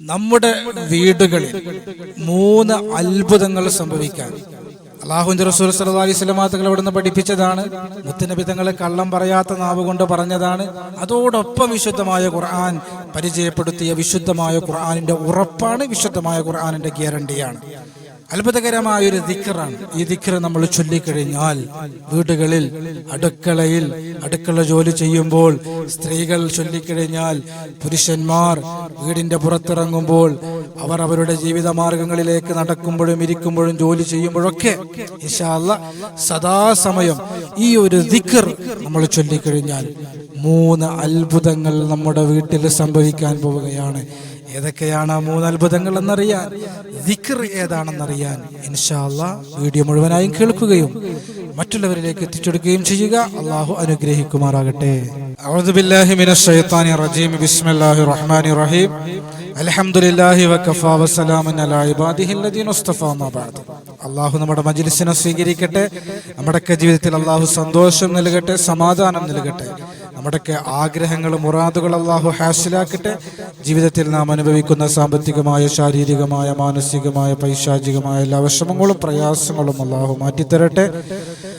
നമ്മുടെ വീടുകളിൽ മൂന്ന് അത്ഭുതങ്ങൾ സംഭവിക്കാൻ. അള്ളാഹുന്റെ റസൂൽ സല്ലല്ലാഹു അലൈഹി അവിടുന്ന് പഠിപ്പിച്ചതാണ്. മുത്തനബി തങ്ങളെ കള്ളം പറയാത്ത നാവ് കൊണ്ട് പറഞ്ഞതാണ്. അതോടൊപ്പം വിശുദ്ധമായ ഖുർആൻ പരിചയപ്പെടുത്തിയ വിശുദ്ധമായ ഖുർആാനിന്റെ ഉറപ്പാണ് വിശുദ്ധമായ ഖുർആാനിന്റെ ഗ്യാരണ്ടിയാണ്. അത്ഭുതകരമായ ഒരു ദിക്കറാണ് ഈ ദിക്കറ് നമ്മൾ ചൊല്ലിക്കഴിഞ്ഞാൽ വീടുകളിൽ അടുക്കളയിൽ അടുക്കള ജോലി ചെയ്യുമ്പോൾ സ്ത്രീകൾ ചൊല്ലിക്കഴിഞ്ഞാൽ പുരുഷന്മാർ വീടിന്റെ പുറത്തിറങ്ങുമ്പോൾ അവർ അവരുടെ ജീവിത മാർഗങ്ങളിലേക്ക് നടക്കുമ്പോഴും ഇരിക്കുമ്പോഴും ജോലി ചെയ്യുമ്പോഴൊക്കെ ഇഷാല്ല സദാസമയം ഈ ഒരു ദിക്കർ നമ്മൾ ചൊല്ലിക്കഴിഞ്ഞാൽ മൂന്ന് അത്ഭുതങ്ങൾ നമ്മുടെ വീട്ടിൽ സംഭവിക്കാൻ പോവുകയാണ്. ഏതൊക്കെയാണ് ആ മൂന്ന് അത്ഭുതങ്ങൾ എന്നറിയാൻ ദിക്കർ ഏതാണെന്നറിയാൻ ഇൻഷാല്ല വീഡിയോ മുഴുവനായും കേൾക്കുകയും മറ്റുള്ളവരിലേക്ക് എത്തിച്ചെടുക്കുകയും ചെയ്യുക. അള്ളാഹു അനുഗ്രഹിക്കുമാറാകട്ടെ. ബഅദ്. അള്ളാഹു നമ്മുടെ മജ്ലിസിനെ സ്വീകരിക്കട്ടെ. നമ്മുടെയൊക്കെ ജീവിതത്തിൽ അള്ളാഹു സന്തോഷം നൽകട്ടെ സമാധാനം നൽകട്ടെ. നമ്മുടെയൊക്കെ ആഗ്രഹങ്ങളും മുറാദുകൾ അള്ളാഹു ഹാസിലാക്കട്ടെ. ജീവിതത്തിൽ നാം അനുഭവിക്കുന്ന സാമ്പത്തികമായ ശാരീരികമായ മാനസികമായ പൈശാചികമായ എല്ലാ വിഷമങ്ങളും പ്രയാസങ്ങളും അള്ളാഹു മാറ്റിത്തരട്ടെ.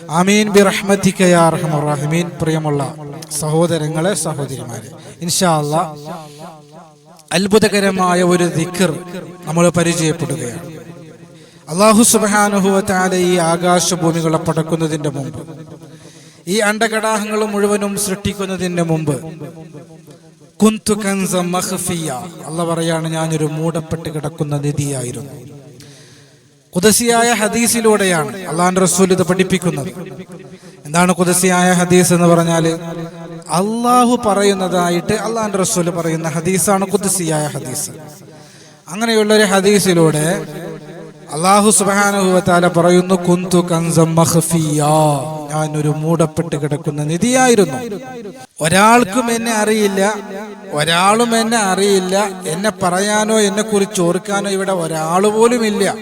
അമീൻ ബി റഹ്മത്തിക്കയാർഹമീൻ പ്രിയമുള്ള സഹോദരങ്ങളെ സഹോദരിമാരെ ഇൻഷാ അല്ലാ അത്ഭുതകരമായ ഒരു ദിക്കർ നമ്മൾ പരിചയപ്പെടുകയാണ്. അള്ളാഹു സുബാനുഭവത്താലെ ഈ ആകാശഭൂമികളെ പടക്കുന്നതിന്റെ മുമ്പ് ഈ അണ്ടകടാഹങ്ങൾ മുഴുവനും സൃഷ്ടിക്കുന്നതിന് മുമ്പ്. കുന്തു കൻസ അല്ല പറയാണ് ഞാനൊരു മൂടപ്പെട്ട് കിടക്കുന്ന നിധിയായിരുന്നു. കുദസിയായ ഹദീസിലൂടെയാണ് അള്ളാഹാൻ റസൂൽ ഇത് പഠിപ്പിക്കുന്നത്. എന്താണ് കുദസിയായ ഹദീസ് എന്ന് പറഞ്ഞാൽ അള്ളാഹു പറയുന്നതായിട്ട് അള്ളാഹാൻ റസൂൽ പറയുന്ന ഹദീസാണ് കുദസിയായ ഹദീസ്. അങ്ങനെയുള്ള ഒരു ഹദീസിലൂടെ അള്ളാഹു സുബാനുഭവത്താല പറയുന്നു കുന്തു കൻസം ഞാൻ ഞാനൊരു മൂടപ്പെട്ട് കിടക്കുന്ന നിധിയായിരുന്നു. ഒരാൾക്കും എന്നെ അറിയില്ല ഒരാളും എന്നെ അറിയില്ല. എന്നെ പറയാനോ എന്നെ കുറിച്ച് ഓർക്കാനോ ഇവിടെ ഒരാൾ പോലും ഇല്ല.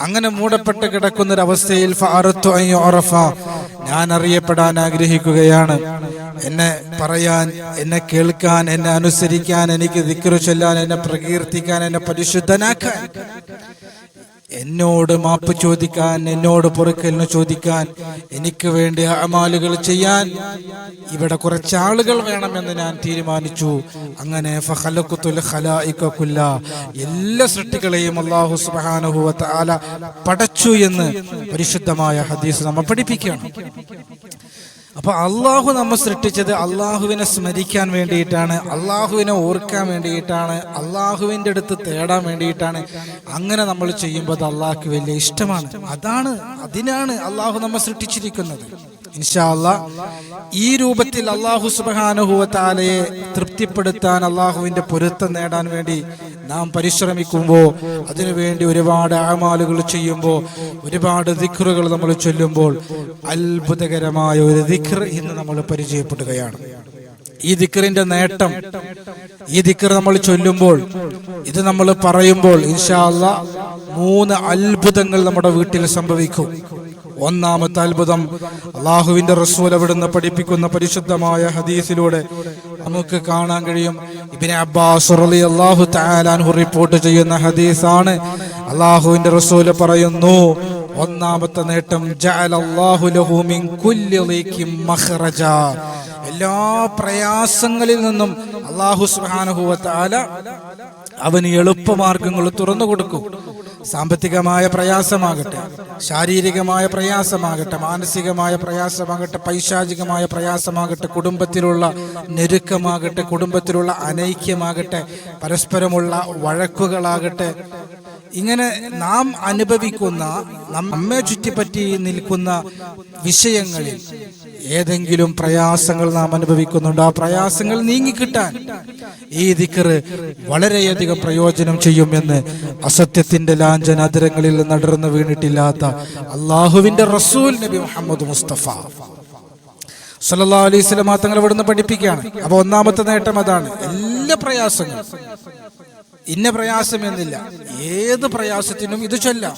അങ്ങനെ മൂടപ്പെട്ട് കിടക്കുന്ന ഒരു അവസ്ഥയിൽ ഞാൻ അറിയപ്പെടാൻ ആഗ്രഹിക്കുകയാണ്. എന്നെ പറയാൻ എന്നെ കേൾക്കാൻ എന്നെ അനുസരിക്കാൻ എനിക്ക് വിക്രു ചൊല്ലാൻ എന്നെ പ്രകീർത്തിക്കാൻ എന്നെ പരിശുദ്ധനാക്കാൻ. എന്നോട് മാപ്പ് ചോദിക്കാൻ എന്നോട് പൊറുക്കലിന് ചോദിക്കാൻ എനിക്ക് വേണ്ടി അമാലുകൾ ചെയ്യാൻ ഇവിടെ കുറച്ച് ആളുകൾ വേണമെന്ന് ഞാൻ തീരുമാനിച്ചു. അങ്ങനെ എല്ലാ സൃഷ്ടികളെയും അള്ളാഹു സുബ്ഹാനഹു ആല പടച്ചു എന്ന് പരിശുദ്ധമായ ഹദീസ് നമ്മൾ പഠിപ്പിക്കുകയാണ്. അപ്പൊ അള്ളാഹു നമ്മെ സൃഷ്ടിച്ചത് അള്ളാഹുവിനെ സ്മരിക്കാൻ വേണ്ടിയിട്ടാണ് അള്ളാഹുവിനെ ഓർക്കാൻ വേണ്ടിയിട്ടാണ് അള്ളാഹുവിന്റെ അടുത്ത് തേടാൻ വേണ്ടിയിട്ടാണ് അങ്ങനെ നമ്മൾ ചെയ്യുമ്പോൾ അത് അള്ളാഹ്ക്ക് വലിയ ഇഷ്ടമാണ്. അതാണ് അതിനാണ് അള്ളാഹു നമ്മെ സൃഷ്ടിച്ചിരിക്കുന്നത്. ഇൻഷാ അല്ലാ ഈ രൂപത്തിൽ അള്ളാഹു സുബാനുഹുവത്താലയെ തൃപ്തിപ്പെടുത്താൻ അള്ളാഹുവിന്റെ പൊരുത്തം നേടാൻ വേണ്ടി നാം പരിശ്രമിക്കുമ്പോൾ അതിനുവേണ്ടി ഒരുപാട് ആമാലുകൾ ചെയ്യുമ്പോൾ ഒരുപാട് ദിഖറുകൾ നമ്മൾ ചൊല്ലുമ്പോൾ അത്ഭുതകരമായ ഒരു ദിഖർ ഇന്ന് നമ്മൾ പരിചയപ്പെടുകയാണ്. ഈ ദിക്കറിന്റെ നേട്ടം ഈ ദിക്കർ നമ്മൾ ചൊല്ലുമ്പോൾ ഇത് നമ്മൾ പറയുമ്പോൾ ഇൻഷാല്ല മൂന്ന് അത്ഭുതങ്ങൾ നമ്മുടെ വീട്ടിൽ സംഭവിക്കും. ഒന്നാമത്തെ അത്ഭുതം അള്ളാഹുവിന്റെ റസൂൽ അവിടുന്ന് പഠിപ്പിക്കുന്ന പരിശുദ്ധമായ ഹദീസിലൂടെ നമുക്ക് കാണാൻ കഴിയും. ഇബിനെ അബ്ബാസ് അള്ളാഹു താലാൻഹു റിപ്പോർട്ട് ചെയ്യുന്ന ഹദീസാണ്. അള്ളാഹുവിന്റെ റസൂൽ പറയുന്നു ഒന്നാമത്തെ നേട്ടം എല്ലാ പ്രയാസങ്ങളിൽ നിന്നും അള്ളാഹു സുബ്ഹാനഹു വ തആല അവന് എളുപ്പമാർഗങ്ങൾ തുറന്നു കൊടുക്കും. സാമ്പത്തികമായ പ്രയാസമാകട്ടെ ശാരീരികമായ പ്രയാസമാകട്ടെ മാനസികമായ പ്രയാസമാകട്ടെ പൈശാചികമായ പ്രയാസമാകട്ടെ കുടുംബത്തിലുള്ള ഞെരുക്കമാകട്ടെ കുടുംബത്തിലുള്ള അനൈക്യമാകട്ടെ പരസ്പരമുള്ള വഴക്കുകളാകട്ടെ ഇങ്ങനെ നാം അനുഭവിക്കുന്ന നമ്മെ ചുറ്റിപ്പറ്റി നിൽക്കുന്ന വിഷയങ്ങളിൽ ഏതെങ്കിലും പ്രയാസങ്ങൾ നാം അനുഭവിക്കുന്നുണ്ട്. ആ പ്രയാസങ്ങൾ നീങ്ങിക്കിട്ടാൻ ഈ ദിക്കറ് വളരെയധികം പ്രയോജനം ചെയ്യുമെന്ന് അസത്യത്തിന്റെ ലാഞ്ചന അതിരങ്ങളിൽ നടർന്നു വീണിട്ടില്ലാത്ത അള്ളാഹുവിന്റെ റസൂൽ നബി മുഹമ്മദ് മുസ്തഫ. സല്ലാ അലൈഹി സ്വലമാ തങ്ങൾ ഇവിടുന്ന് പഠിപ്പിക്കുകയാണ്. അപ്പൊ ഒന്നാമത്തെ നേട്ടം അതാണ്. എല്ലാ പ്രയാസങ്ങളും ഇന്ന പ്രയാസം എന്നില്ല ഏത് പ്രയാസത്തിനും ഇത് ചൊല്ലാം.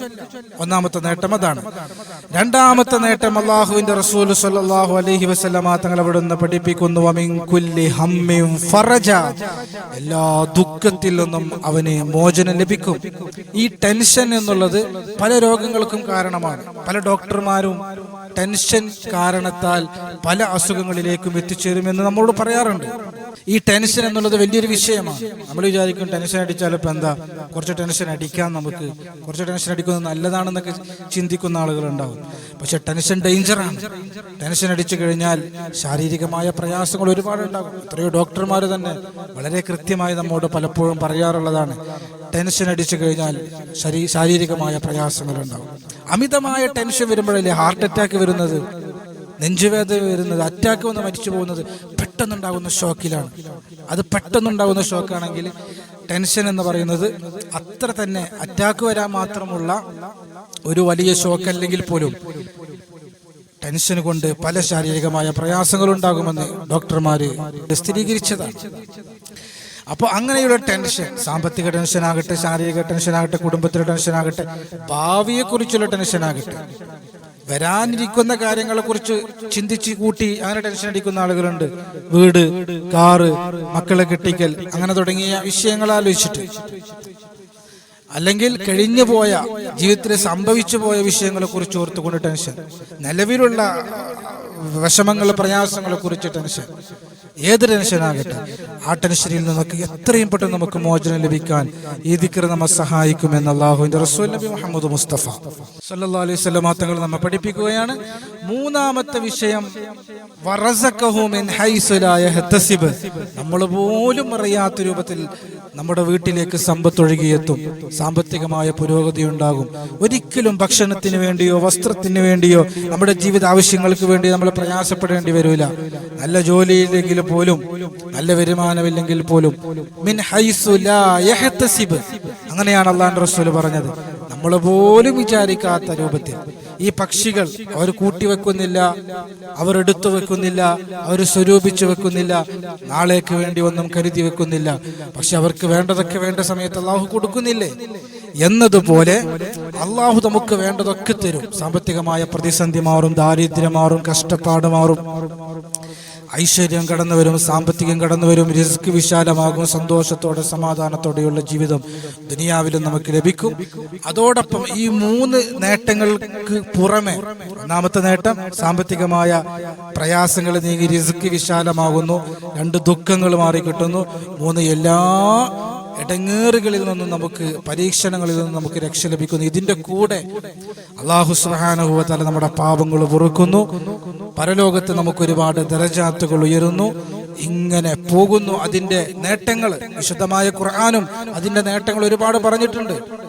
ഒന്നാമത്തെ നേട്ടം അതാണ്. രണ്ടാമത്തെ നേട്ടം അള്ളാഹുവിന്റെ റസൂൽ സല്ലല്ലാഹു അലഹി വസല്ലമ തങ്ങൾ അവിടുന്ന് പഠിപ്പിക്കുന്നു. വമിൻ കുല്ലി ഹമ്മിൻ ഫറജ. എല്ലാ ദുഃഖത്തിൽ നിന്നും അവന് മോചനം ലഭിക്കും. ഈ ടെൻഷൻ എന്നുള്ളത് പല രോഗങ്ങൾക്കും കാരണമാണ്. പല ഡോക്ടർമാരും ടെൻഷൻ കാരണത്താൽ പല അസുഖങ്ങളിലേക്കും എത്തിച്ചേരുമെന്ന് നമ്മളോട് പറയാറുണ്ട്. ഈ ടെൻഷൻ എന്നുള്ളത് വലിയൊരു വിഷയമാണ്. നമ്മൾ വിചാരിക്കും ടെൻഷൻ അടിച്ചാൽ എന്താ? കുറച്ച് ടെൻഷൻ അടിക്കാം നമുക്ക്. കുറച്ച് ടെൻഷൻ അടിക്കുന്നത് നല്ലതാണെന്നൊക്കെ ചിന്തിക്കുന്ന ആളുകൾ ഉണ്ടാവും പക്ഷെ ടെൻഷൻ ഡേഞ്ചറാണ് ടെൻഷൻ അടിച്ചു കഴിഞ്ഞാൽ ശാരീരികമായ പ്രയാസങ്ങൾ ഒരുപാട് ഉണ്ടാകും എത്രയോ ഡോക്ടർമാർ തന്നെ വളരെ കൃത്യമായി നമ്മോട് പലപ്പോഴും പറയാറുള്ളതാണ്. ടെൻഷൻ അടിച്ചു കഴിഞ്ഞാൽ ശരീ ശാരീരികമായ പ്രയാസങ്ങൾ ഉണ്ടാകും അമിതമായ ടെൻഷൻ വരുമ്പോഴല്ലേ ഹാർട്ട് അറ്റാക്ക് വരുന്നത്? നെഞ്ചുവേദന വരുന്നത്? അറ്റാക്ക് വന്ന് മരിച്ചു പോകുന്നത്? പെട്ടെന്നുണ്ടാകുന്ന ഷോക്കിലാണ്. അത് പെട്ടെന്നുണ്ടാകുന്ന ഷോക്കാണെങ്കിൽ ടെൻഷൻ എന്ന് പറയുന്നത് അത്ര തന്നെ അറ്റാക്ക് വരാൻ മാത്രമുള്ള ഒരു വലിയ ഷോക്ക് അല്ലെങ്കിൽ പോലും ടെൻഷൻ കൊണ്ട് പല ശാരീരികമായ പ്രയാസങ്ങൾ ഉണ്ടാകുമെന്ന് ഡോക്ടർമാര് സ്ഥിരീകരിച്ചതാണ്. അപ്പോൾ അങ്ങനെയുള്ള ടെൻഷൻ സാമ്പത്തിക ടെൻഷൻ ആകട്ടെ ശാരീരിക ടെൻഷൻ ആകട്ടെ കുടുംബത്തിലെ ടെൻഷൻ ആകട്ടെ ഭാവിയെക്കുറിച്ചുള്ള ടെൻഷൻ ആകട്ടെ വരാനിരിക്കുന്ന കാര്യങ്ങളെ കുറിച്ച് ചിന്തിച്ച് കൂട്ടി അങ്ങനെ ടെൻഷൻ അടിക്കുന്ന ആളുകളുണ്ട്. വീട് കാറ് മക്കളെ കെട്ടിക്കൽ അങ്ങനെ തുടങ്ങിയ വിഷയങ്ങൾ ആലോചിച്ചിട്ട്. അല്ലെങ്കിൽ കഴിഞ്ഞു പോയ ജീവിതത്തിൽ സംഭവിച്ചു പോയ വിഷയങ്ങളെ കുറിച്ച് ഓർത്തുകൊണ്ട് ടെൻഷൻ. നിലവിലുള്ള വിഷമങ്ങൾ പ്രയാസങ്ങളെ കുറിച്ച് ടെൻഷൻ. ഏത് ടെൻഷനാകട്ടെ ആ ടെൻഷനിൽ നിന്നൊക്കെ എത്രയും പെട്ടെന്ന് നമുക്ക് മോചനം ലഭിക്കാൻ ഈ ദിക്കർ നമ്മെ സഹായിക്കുമെന്ന് അള്ളാഹുവിന്റെ റസൂൽ നബി മുഹമ്മദ് മുസ്തഫ സല്ലല്ലാഹു അലൈഹി വസല്ലം തങ്ങൾ നമ്മെ പഠിപ്പിക്കുകയാണ്. മൂന്നാമത്തെ വിഷയം നമ്മൾ പോലും അറിയാത്ത രൂപത്തിൽ നമ്മുടെ വീട്ടിലേക്ക് സമ്പത്തൊഴുകിയെത്തും. സാമ്പത്തികമായ പുരോഗതി ഉണ്ടാകും ഒരിക്കലും ഭക്ഷണത്തിന് വേണ്ടിയോ വസ്ത്രത്തിന് വേണ്ടിയോ നമ്മുടെ ജീവിത ആവശ്യങ്ങൾക്ക് വേണ്ടി നമ്മൾ പ്രയാസപ്പെടേണ്ടി വരില്ല. നല്ല ജോലിയില്ലെങ്കിൽ പോലും നല്ല വരുമാനമില്ലെങ്കിൽ പോലും. മിൻ അങ്ങനെയാണ് അള്ളാഹു റസൂൽ പറഞ്ഞത്. നമ്മൾ പോലും വിചാരിക്കാത്ത രൂപത്തിൽ. ഈ പക്ഷികൾ അവർ കൂട്ടിവെക്കുന്നില്ല അവർ എടുത്തു വെക്കുന്നില്ല അവർ സ്വരൂപിച്ചു വെക്കുന്നില്ല. നാളേക്ക് വേണ്ടി ഒന്നും കരുതി വെക്കുന്നില്ല. പക്ഷെ അവർക്ക് വേണ്ടതൊക്കെ വേണ്ട സമയത്ത് അള്ളാഹു കൊടുക്കുന്നില്ലേ? എന്നതുപോലെ അള്ളാഹു നമുക്ക് വേണ്ടതൊക്കെ തരും. സാമ്പത്തികമായ പ്രതിസന്ധി മാറും ദാരിദ്ര്യം മാറും കഷ്ടപ്പാട് മാറും. ഐശ്വര്യം കടന്നു വരും സാമ്പത്തികം കടന്നു വരും റിസ്ക് വിശാലമാകും സന്തോഷത്തോടെ സമാധാനത്തോടെയുള്ള ജീവിതം ദുനിയാവിലും നമുക്ക് ലഭിക്കും. അതോടൊപ്പം ഈ മൂന്ന് നേട്ടങ്ങൾക്ക് പുറമെ ഒന്നാമത്തെ നേട്ടം സാമ്പത്തികമായ പ്രയാസങ്ങൾ നീങ്ങി റിസ്ക് വിശാലമാകുന്നു രണ്ട് ദുഃഖങ്ങൾ മാറിക്കിട്ടുന്നു മൂന്ന് എല്ലാ ഇടങ്ങേറുകളിൽ നിന്നും നമുക്ക് പരീക്ഷണങ്ങളിൽ നിന്നും നമുക്ക് രക്ഷ ലഭിക്കുന്നു. ഇതിന്റെ കൂടെ അള്ളാഹു സുഹാനുഭവത്താൽ നമ്മുടെ പാപങ്ങൾ പൊറുക്കുന്നു പരലോകത്ത് നമുക്ക് ഒരുപാട് ദരജാത്തുകൾ ഉയരുന്നു. ഇങ്ങനെ പോകുന്നു അതിന്റെ നേട്ടങ്ങൾ. വിശുദ്ധമായ ഖുർആാനും അതിന്റെ നേട്ടങ്ങൾ ഒരുപാട് പറഞ്ഞിട്ടുണ്ട്.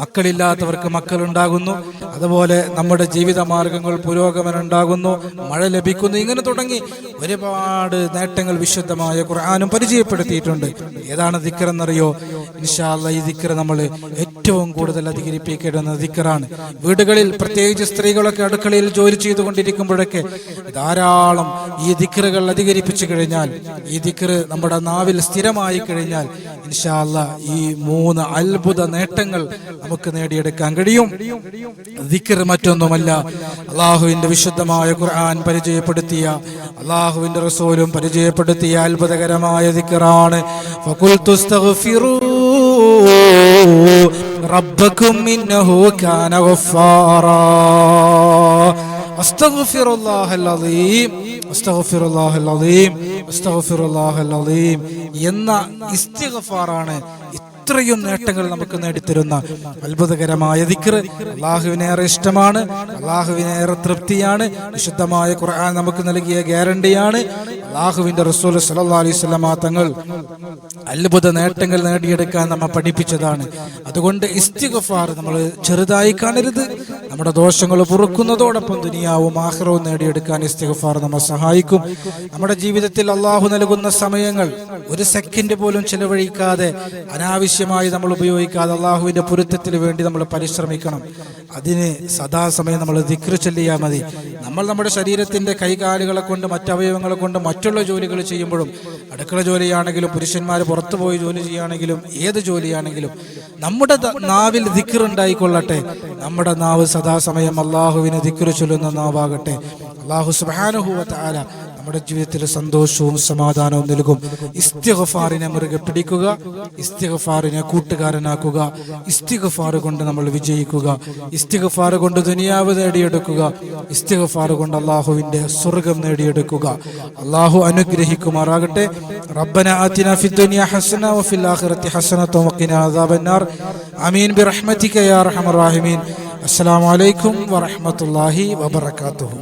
മക്കളില്ലാത്തവർക്ക് മക്കൾ ഉണ്ടാകുന്നു അതുപോലെ നമ്മുടെ ജീവിത മാർഗങ്ങൾ പുരോഗമനം ഉണ്ടാകുന്നു മഴ ലഭിക്കുന്നു. ഇങ്ങനെ തുടങ്ങി ഒരുപാട് നേട്ടങ്ങൾ വിശുദ്ധമായ ഖുർആാനും പരിചയപ്പെടുത്തിയിട്ടുണ്ട്. ഏതാണ് ദിക്കറെന്നറിയോ ഇൻഷാല്ല ഈ ദിക്കർ നമ്മൾ ഏറ്റവും കൂടുതൽ അധികരിപ്പിക്കേണ്ടുന്ന ദിക്കറാണ് വീടുകളിൽ പ്രത്യേകിച്ച് സ്ത്രീകളൊക്കെ അടുക്കളയിൽ ജോലി ചെയ്തുകൊണ്ടിരിക്കുമ്പോഴൊക്കെ ധാരാളം ഈ ദിക്കറുകൾ അധികരിപ്പിച്ചു കഴിഞ്ഞാൽ ഈ ദിക്കർ നമ്മുടെ നാവിൽ സ്ഥിരമായി കഴിഞ്ഞാൽ ഇൻഷാല്ല ഈ മൂന്ന് അത്ഭുത നേട്ടങ്ങൾ നമുക്ക് നേടിയെടുക്കാൻ കഴിയും. ദിക്കർ മറ്റൊന്നുമല്ല. അള്ളാഹുവിന്റെ വിശുദ്ധമായ ഖുർആൻ പരിചയപ്പെടുത്തിയ അള്ളാഹുവിന്റെ റസൂലും പരിചയപ്പെടുത്തിയ അത്ഭുതകരമായ ദിക്കറാണ് റബ്ബക്കും ഇന്നഹു കാന ഗഫാറാ. അസ്തഗ്ഫിറുല്ലാഹൽ الله അസ്തഗ്ഫിറുല്ലാഹൽ അലീം അസ്തഗ്ഫിറുല്ലാഹൽ العظيم എന്ന ഇസ്തിഗ്ഫാറാണ് ഇത്രയും നേട്ടങ്ങൾ നമുക്ക് നേടിത്തരുന്ന അത്ഭുതകരമായ ദിക്ർ അള്ളാഹുവിനേറെ ഇഷ്ടമാണ് അള്ളാഹുവിനേറെ തൃപ്തിയാണ് വിശുദ്ധമായ ഖുർആൻ നമുക്ക് നൽകിയ ഗ്യാരണ്ടിയാണ്. അള്ളാഹുവിന്റെ റസൂൽ സലഹ് അലൈഹി തങ്ങൾ അത്ഭുത നേട്ടങ്ങൾ നേടിയെടുക്കാൻ നമ്മെ പഠിപ്പിച്ചതാണ്. അതുകൊണ്ട് ഇസ്തിഗഫാർ നമ്മൾ ചെറുതായി കാണരുത്. നമ്മുടെ ദോഷങ്ങൾ പൊറുക്കുന്നതോടൊപ്പം ദുനിയാവും ആഹ്റവും നേടിയെടുക്കാൻ ഇസ്തിഗഫാർ നമ്മെ സഹായിക്കും. നമ്മുടെ ജീവിതത്തിൽ അള്ളാഹു നൽകുന്ന സമയങ്ങൾ ഒരു സെക്കൻഡ് പോലും ചെലവഴിക്കാതെ അനാവശ്യമായി നമ്മൾ ഉപയോഗിക്കാതെ അള്ളാഹുവിന്റെ പൊരുത്തത്തിന് വേണ്ടി നമ്മൾ പരിശ്രമിക്കണം. അതിന് സദാസമയം നമ്മൾ ദിക്ർ ചൊല്ലിയാൽ മതി. നമ്മൾ നമ്മുടെ ശരീരത്തിന്റെ കൈകാലുകളെ കൊണ്ട് മറ്റവയവങ്ങളെ കൊണ്ട് മറ്റുള്ള ജോലികൾ ചെയ്യുമ്പോഴും അടുക്കള ജോലിയാണെങ്കിലും പുരുഷന്മാർ പുറത്തു പോയി ജോലി ചെയ്യുകയാണെങ്കിലും ഏത് ജോലിയാണെങ്കിലും നമ്മുടെ നാവിൽ ദിക്കറുണ്ടായിക്കൊള്ളട്ടെ നമ്മുടെ നാവ് സദാസമയം അള്ളാഹുവിനെ ദിക്കറ് ചൊല്ലുന്ന നാവാകട്ടെ. അള്ളാഹു സുബാനുഹൂവത്ത് ആല നമ്മുടെ ജീവിതത്തിൽ സന്തോഷവും സമാധാനവും നൽകും. ഇസ്തിഗഫാറിനെ മുറുകെ പിടിക്കുക ഇസ്തിഗഫാറിനെ കൂട്ടുകാരനാക്കുക ഇസ്തിഗഫാർ കൊണ്ട് നമ്മൾ വിജയിക്കുക ഇസ്തിഗഫാർ കൊണ്ട് ദുനിയാവ് നേടിയെടുക്കുക ഇസ്തിഗഫാർ കൊണ്ട് അള്ളാഹുവിന്റെ സ്വർഗം നേടിയെടുക്കുക. അള്ളാഹു അനുഗ്രഹിക്കുമാറാകട്ടെ. ربنا آتنا في الدنيا حسنة وفي ഹസന വഫിൽ وقنا عذاب النار അദാബന്നാർ ആമീൻ. ബിറഹ്മതിക യാ അർഹമർ السلام അസ്സലാമു അലൈക്കും വറഹ്മത്തുള്ളാഹി വബറകാതുഹു